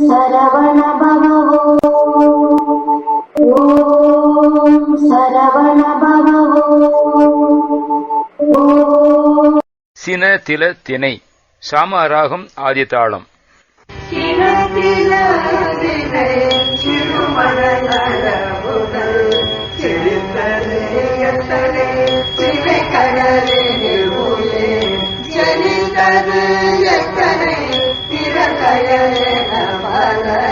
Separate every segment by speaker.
Speaker 1: சரவண பவோ ஓம் சரவண பவோ
Speaker 2: சின தில திணை சாம ராகம் ஆதிதாளம்
Speaker 3: ஜனித்தது Amen.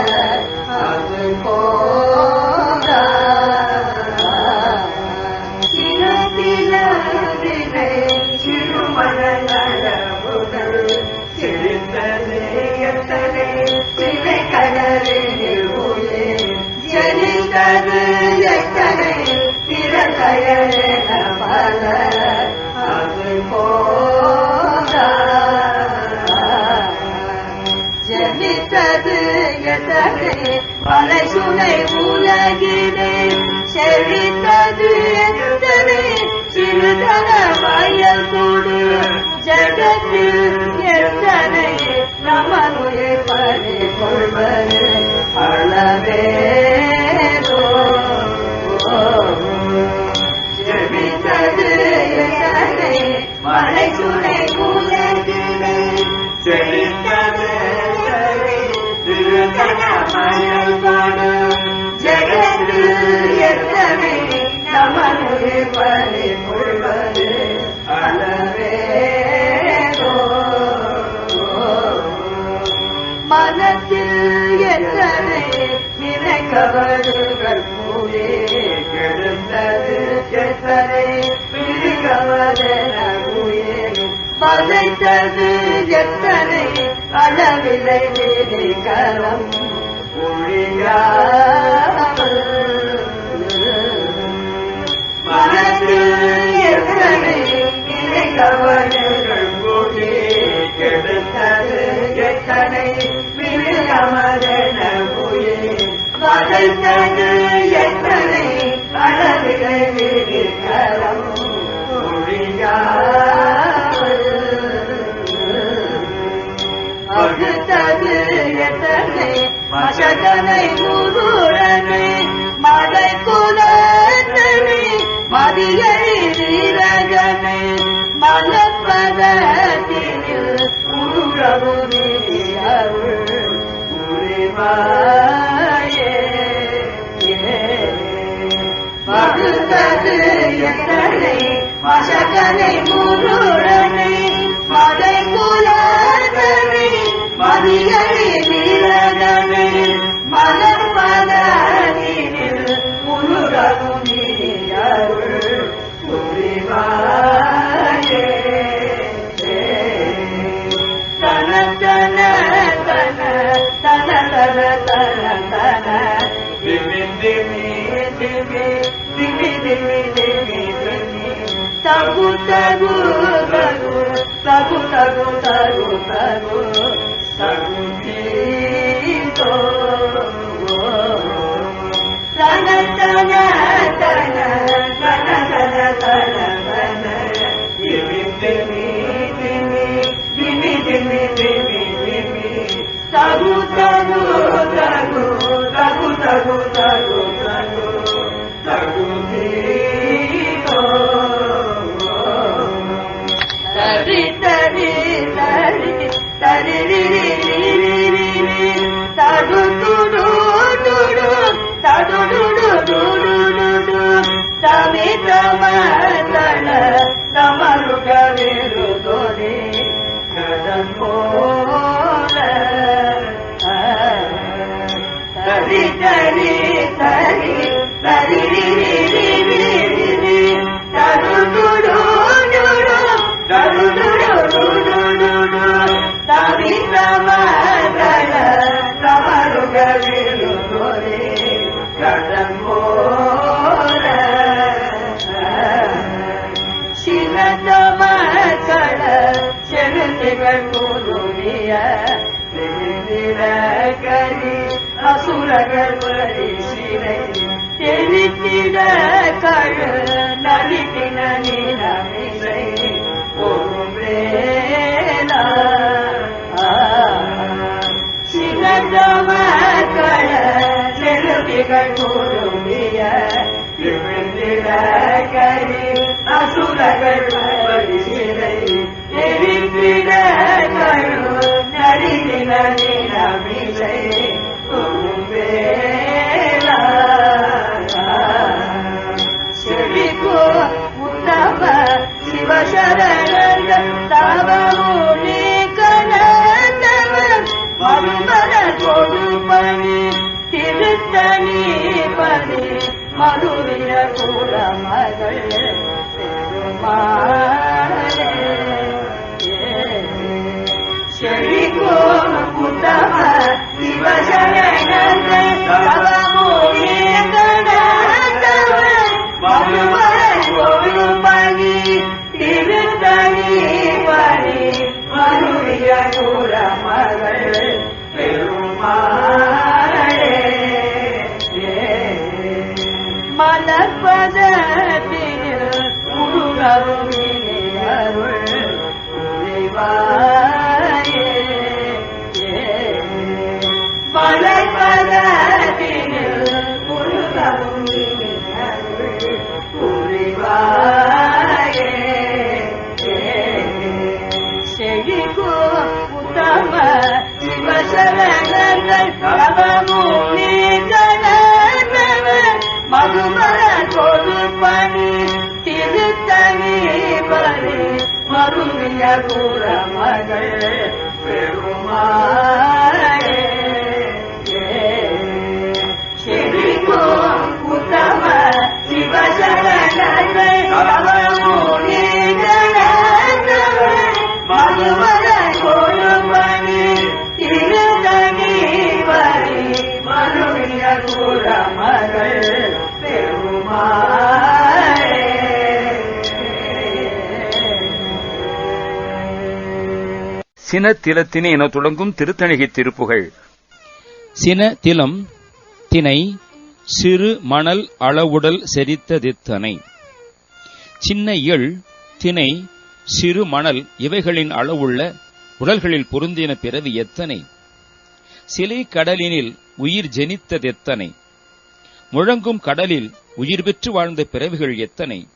Speaker 3: ஜனித்தது எத்தனை சுனை உலகிலே செழித்தது எத்தனை சிறுதன வயல் கூடு ஜகத்தில் எத்தனை நமனுயை பணி கொள்வது அளவே உள்ளத்தில் என்றது நினைக்கவது கற்பூரே கெடுந்தது. கெட்டதை பிடிக்கவது நகுயே பதைத்தது எத்தனை அளவிலை கரம் ஒழியாமல் மனத்தில் எத்தனை நினைக்கவது அமரன புயல் வளர்ந்தது அளவிடவே மதனை முருடனை மதை புலத்தனை மதிகளை நிலதனை தகு தகு தகு தகு தகு தகு தகு தகு தீதோ தன தன தன தன தன தன தன திமி திமி திமி திமி திமி திமி திமி தகு தகு قلبك القلوبية لمن ذاكري رسولك القريشي மதுரிய குல மகளே செழிகோ குத்தம சிவசரண மலர்கள் நவமும் நீங்களானவர். மதுமலர் கொடுப்பணி திருத்தனி பலி மகள் பெருமா சின
Speaker 2: சினத்திலத்தினை என தொடங்கும் திருத்தணிகை திருப்புகள்.
Speaker 4: சின திலம் தினை சிறு மணல் அளவுடல் செரித்ததித்தனை சின்ன இயல் தினை சிறு மணல் இவைகளின் அளவுள்ள உடல்களில் பொருந்தின பிறவி எத்தனை? சிலை கடலினில் உயிர் ஜெனித்ததெத்தனை முழங்கும் கடலில் உயிர் பெற்று வாழ்ந்த பிறவிகள் எத்தனை?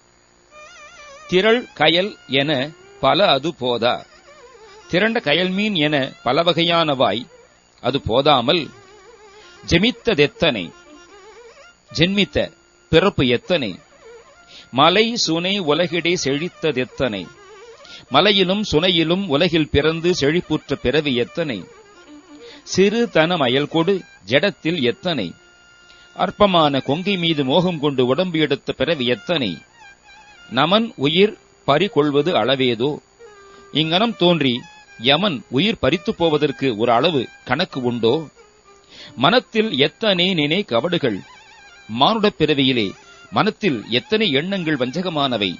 Speaker 4: திரள் கயல் என பல அது போதா? திரண்ட கயல்மீன் என பல வகையானவாய் அது போதாமல் ஜெமித்ததெத்தனை ஜென்மித்த பிறப்பு எத்தனை மலை சுனை உலகிடை செழித்ததெத்தனை மலையிலும் சுனையிலும் உலகில் பிறந்து செழிப்புற்ற பிறவி எத்தனை சிறு தனம் அயல்கொடு ஜடத்தில் எத்தனை அற்பமான கொங்கை மீது மோகம் கொண்டு உடம்பு எடுத்த பிறவி எத்தனை நமன் உயிர் பறிகொள்வது அளவேதோ இங்கனம் தோன்றி யமன் உயிர் பறித்துப் போவதற்கு ஒரு அளவு கணக்கு உண்டோ? மனத்தில் எத்தனை நினை கவடுகள்? மானுடப் பிறவியிலே மனத்தில் எத்தனை எண்ணங்கள் வஞ்சகமானவை?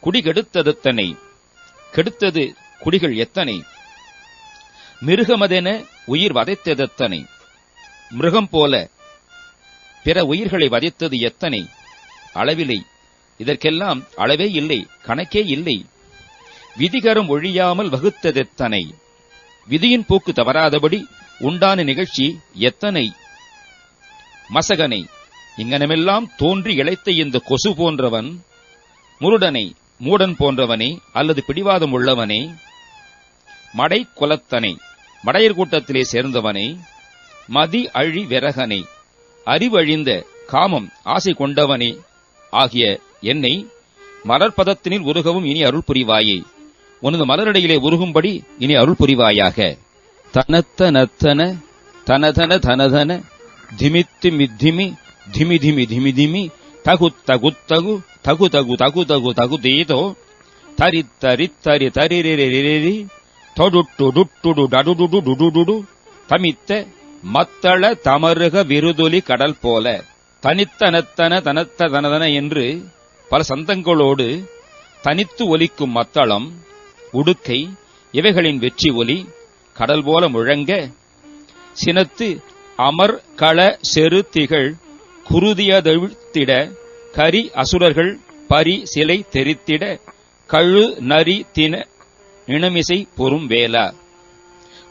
Speaker 4: குடி கெடுத்ததெத்தனை கெடுத்தது குடிகள் எத்தனை? மிருகமதென உயிர் வதைத்ததெத்தனை மிருகம் போல பிற உயிர்களை வதைத்தது எத்தனை? அளவில்லை. இதற்கெல்லாம் அளவே இல்லை கணக்கே இல்லை. விதிகரம் ஒழியாமல் வகுத்ததெத்தனை விதியின் போக்கு தவறாதபடி உண்டான நிகழ்ச்சி எத்தனை? மசகனை இங்கனமெல்லாம் தோன்றி இழைத்த இந்த கொசு போன்றவன் முருடனை மூடன் போன்றவனே அல்லது பிடிவாதம் உள்ளவனே மடை குலத்தனை மடையர் கூட்டத்திலே சேர்ந்தவனே மதி அழி விரகனை அறிவழிந்த காமம் ஆசை கொண்டவனே ஆகிய என்னை மலர்பதத்தினில் உருகவும் இனி அருள் புரிவாயே. உனது மலரடையிலே உருகும்படி இனி அருள் புரிவாயாக தனத்த நத்தன தனதன தனதன திமித்து மித்திமி திமி திமி திமி திமி தகு தகு தகு தகு தகு தகு தகு தகு தேதோ தரி தரி தரி தரி ரிரி தொடுட்டு டுட்டுடு டடுடுடு டுடுடுடு தமித்த மத்தள தமருக விருதுலி கடல் போல. தனித்தனத்தன தனத்த தனதன என்று பல சந்தங்களோடு தனித்து ஒலிக்கும் மத்தளம் உடுக்கை இவைகளின் வெற்றி ஒலி கடல் போல முழங்க சினத்து அமர் கள செரு திகழ் குருதியதழ்த்திட கரி அசுரர்கள் பரி சிலை தெரித்திட கழு நரி தின நிணமிசை பொறும் வேலா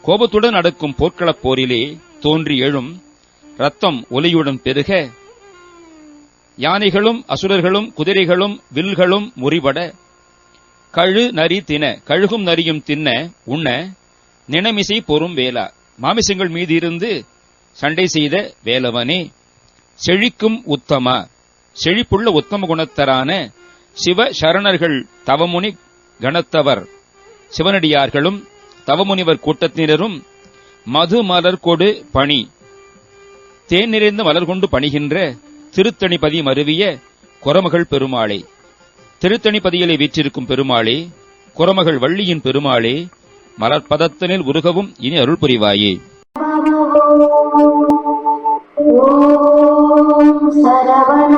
Speaker 4: கோபத்துடன் நடக்கும் போர்க்களப் போரிலே தோன்றி எழும் ரத்தம் ஒலியுடன் பெருக யானைகளும் அசுரர்களும் குதிரைகளும் வில்களும் முறிபட கழு நரி தின கழுகும் நரியும் தின்ன உண்ண நினமிசை பொறும் வேளா. மாமிசங்கள் மீது இருந்து சண்டை செய்த வேலவனே செழிக்கும் உத்தமா. செழிப்புள்ள உத்தம குணத்தரான சிவ சரணர்கள் தவமுனி கணத்தவர் சிவனடியார்களும் தவமுனிவர் கூட்டத்தினரும் மது மலர் கொடு பணி. தேன் நிறைந்த மலர் கொண்டு பணிகின்ற திருத்தணிபதி மருவிய குரமகள் பெருமாளை. திருத்தணிப்பதியிலே வீற்றிருக்கும் பெருமாளே குரமகள் வள்ளியின் பெருமாளே மலர்பதத்தனில் உருகவும் இனி அருள் புரிவாயே.
Speaker 1: சரவண